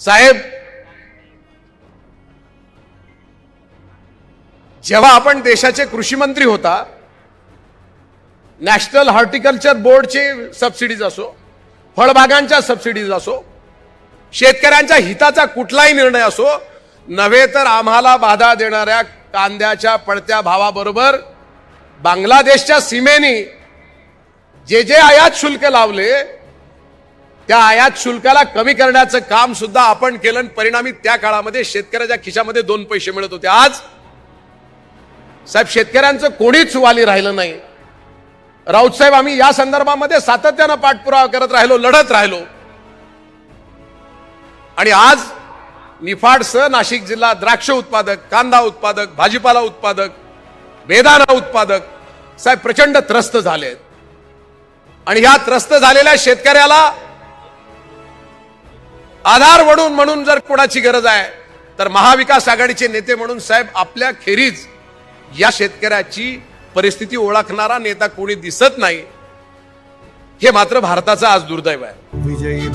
साहेब जेव्हा आपण देशाचे कृषी मंत्री होता नॅशनल हॉर्टिकल्चर बोर्डचे सबसिडीज असो फळबागांच्या सबसिडीज असो शेतकऱ्यांच्या हिताचा कुठलाही निर्णय असो नव्हे तर आम्हाला बाधा देणाऱ्या कांद्याच्या पडत्या भावाबरोबर बांगलादेशच्या सीमेने जे जे आयात शुल्क लावले त्या आयात शुल्काला कमी करण्याचं काम सुद्धा आपण केलं आणि परिणामी त्या काळामध्ये शेतकऱ्याच्या खिशामध्ये दोन पैसे मिळत होते. आज साहेब शेतकऱ्यांचं कोणीच वाली राहिलं नाही. राऊत साहेब आम्ही या संदर्भामध्ये सातत्यानं पाठपुरावा करत राहिलो लढत राहिलो. आणि आज निफाडसह नाशिक जिल्हा द्राक्ष उत्पादक कांदा उत्पादक भाजीपाला उत्पादक बेदाणा उत्पादक साहेब प्रचंड त्रस्त झालेत. आणि ह्या त्रस्त झालेल्या शेतकऱ्याला आधार वडून म्हणून जर कोणाची गरज आहे तर महाविकास आघाडीचे नेते म्हणून साहेब आपल्या खेरीज या शेतकऱ्याची परिस्थिती ओळखणारा नेता कोणी दिसत नाही हे मात्र भारताचं आज दुर्दैव आहे. विजयी